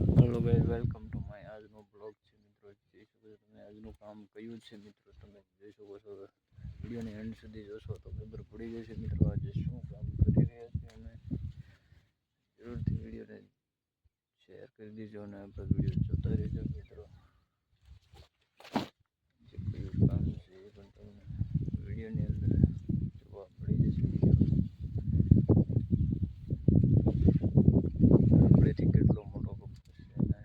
Hello guys welcome to my આજનો blog છે મિત્રો. જોઈ શકો છો તમે આજનું કામ કયું છે મિત્રો. તમે જોઈ શકો છો વિડીયોની એન્ડ સુધી જોશો તો ખબર પડી જશે મિત્રો આજે શું કામ કરી રહ્યા છીએ અમે જરૂરથી વિડીયોને શેર કરી દેજો અને આપણે વીડિયો જોતા રહેજો મિત્રો. જે કયું કામ છે એ પણ તમને વિડીયોની અંદર જોવા મળી જશે મિત્રો આપણેથી કેટલો મોટો કપ છે ને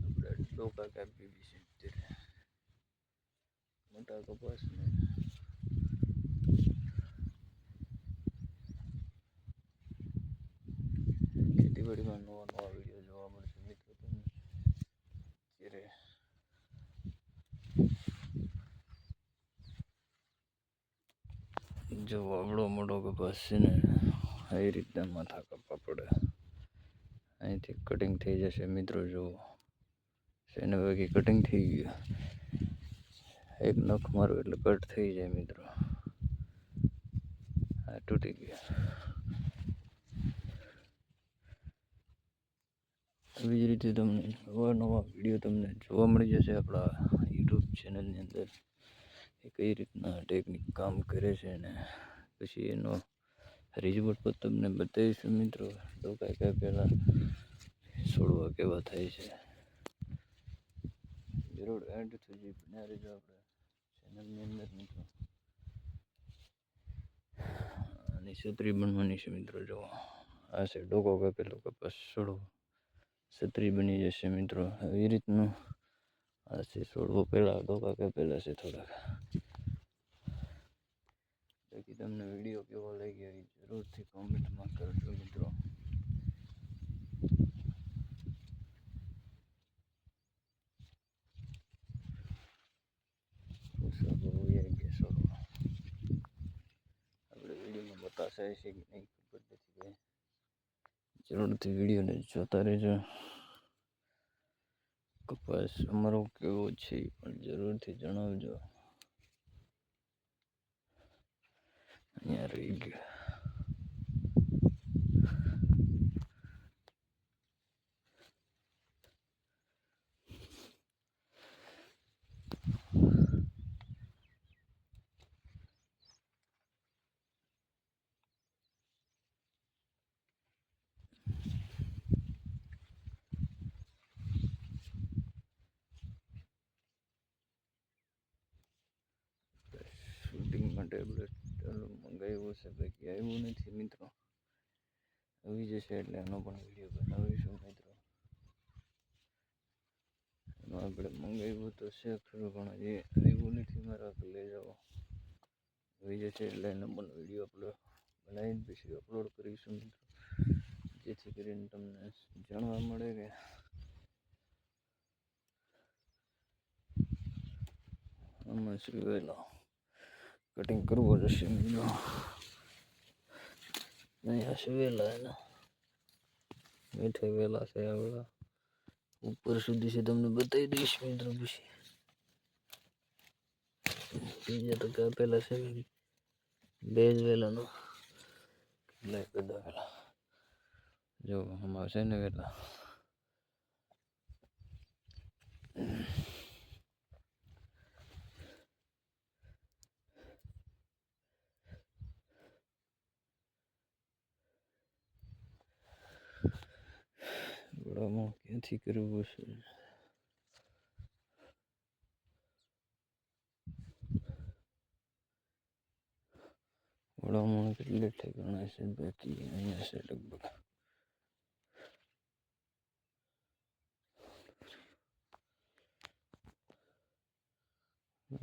આપણે ડોકા કાપી બી છે અત્યારે કપાસ ને ખેતીવાડીમાં નવા નવા વીડિયો જોવા મળશે મિત્રો તમને અત્યારે જો વાવડો મોટો કપાસ છે ને, એ રીતના માથા કપા પડે. અહીંથી કટિંગ થઈ જશે મિત્રો, જુઓ. સેને બાકી કટિંગ થઈ ગયું. એક નખ મારો એટલે કટ થઈ જાય મિત્રો. આ તૂટી ગયું. એવી જ રીતે તમને નવા નવા વીડિયો તમને જોવા મળી જશે આપણા યુટ્યુબ ચેનલની અંદર. એ કઈ રીતના ટેકનિક કામ કરે છે ને પછી એનો રિઝલ્ટ પણ તમને બતાવીશું મિત્રો. ડોકા કાંઈ પહેલાં છોડવા કેવા થાય છે. જરૂર એન્ડ સુધી બન્યા રહેજો આપણે. ચેનલની અંદર છત્રી બનવાની છે મિત્રો, જો. આ છે ડોકો કાપેલો કપાસ છોડવો છત્રી બની જશે મિત્રો. એવી રીતનું આ છે છોડવો પહેલાં ડોકા કાપેલા છે થોડાક. બાકી તમને વીડિયો કેવો લાગ્યો એ જરૂરથી કોમેન્ટમાં કરજો મિત્રો. પુષપ હોય કે છોડવો આપણે વિડીયોમાં બતાશે છે કે નહીં, ખબર નથી જરૂરથી વિડીયોને જોતા રહેજો. કપાસ અમારો કેવો છે પણ જરૂરથી જણાવજો. અહીંયા રહી ગયો. શૂટિંગ માટે મંગાવ્યું છે બાકી આવ્યું નથી મિત્રો. આવી જશે એટલે એનો પણ વીડિયો બનાવીશું મિત્રો. એનો આપણે મંગાવ્યું તો છે ખરું, પણ હજી આવ્યું નથી મારા લઈ જાઓ. આવી જશે એટલે એનો પણ વીડિયો આપણે બનાવીને પછી અપલોડ કરીશું મિત્રો. જેથી કરીને તમને જાણવા મળે કે આમાં શું કટિંગ કરવો જશે મિત્રો અહીંયા છે વેલા એના? મીઠે વેલા છે આવડા ઉપર સુધી છે તમને બતાવી દઈશ મિત્રો પછી. બીજા તો કાપેલા છે બે. જ વેલાનો. કેટલાય બધા વેલા. જો આમાં છે ને વેલા. વડામાં ક્યાંથી કરવું છે વડામણ કેટલે ઠેકાણા છે બાકી અહીંયા છે લગભગ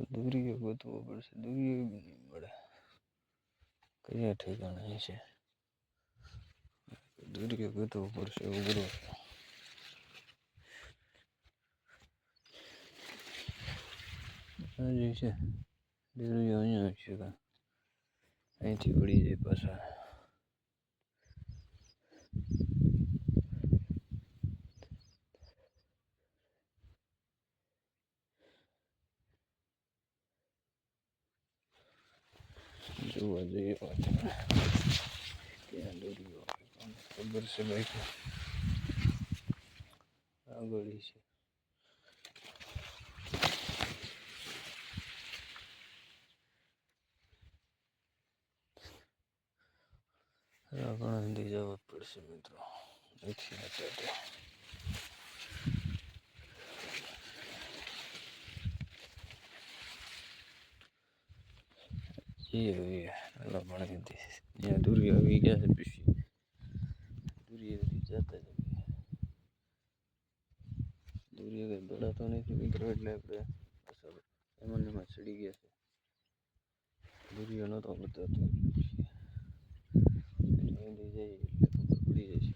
દૂરીઓ ગોતવો પડશે દૂરીઓ બી નહીં મળે કયા ઠેકાણા છે દૂરીઓ ગોતવો પડશે ઉઘરો હજી છે દૂરીઓ અહીંયા છે અહીંથી વળી જાય પાછા જોવા જઈએ ક્યાં કોને ખબર છે ભાઈ આગળ છે ઘણા સુધી જવું પડશે મિત્રો નથી અત્યારે એ હવે હતી ત્યાં દૂરી આવી ગયા છે પછી દૂરી આવી જતા જ દૂરી આગળ દોડાતો નથી મિત્રો એટલે આપણે અસર એમાં ને એમાં ચડી ગયા છે દૂરીઓ નહોતો બતાવતો એટલે એની જાય એટલે ખબર પડી છે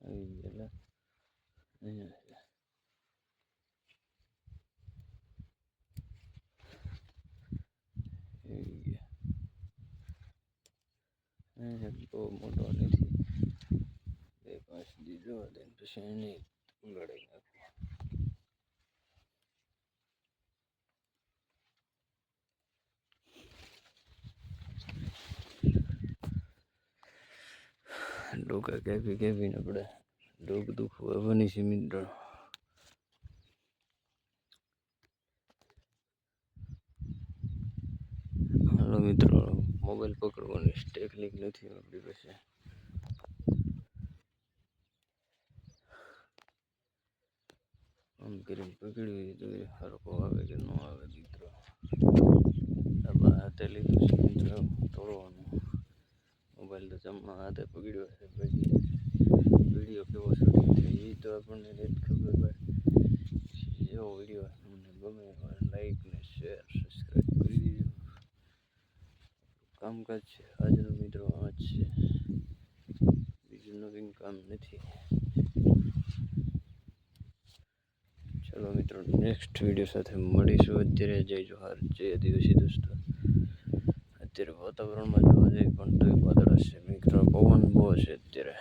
આવી ગયા અહીંયા બહુ મોટો નથી. બે પાંચ દીધો ઉગાડી ડોકા કેવી કેવીને આપણે ડોક દુખવું આવવાની છે મિત્રો હાલો મિત્રો, મોબાઈલ પકડવાની ટેકનિક નથી આપણી પાસે. આમ કરીને પકડ્યું તો એ હરખો આવે કે ન આવે મિત્રો આપણા હાથે લીધું છે મિત્રો તોડવાનું મોબાઈલ તો જમણા હાથે પકડ્યો છે પછી વીડિયો કેવો શૂટિંગ થાય એ તો આપણને રેત ખબર પડે એવો વીડિયો તમને ગમે લાઈક ને શેર સબસ્ક્રાઈબ કરી દેજો કામકાજ છે આજનો મિત્રો આ છે બીજું નવીન કામ નથી ચલો મિત્રો નેક્સ્ટ વીડિયો સાથે મળીશું. અત્યારે જય જોહાર, જય દિવસી દોસ્તો. અત્યારે વાતાવરણમાં જોવા જઈએ પણ તોય વાદળ છે. મિત્રો, પવન બહુ છે અત્યારે.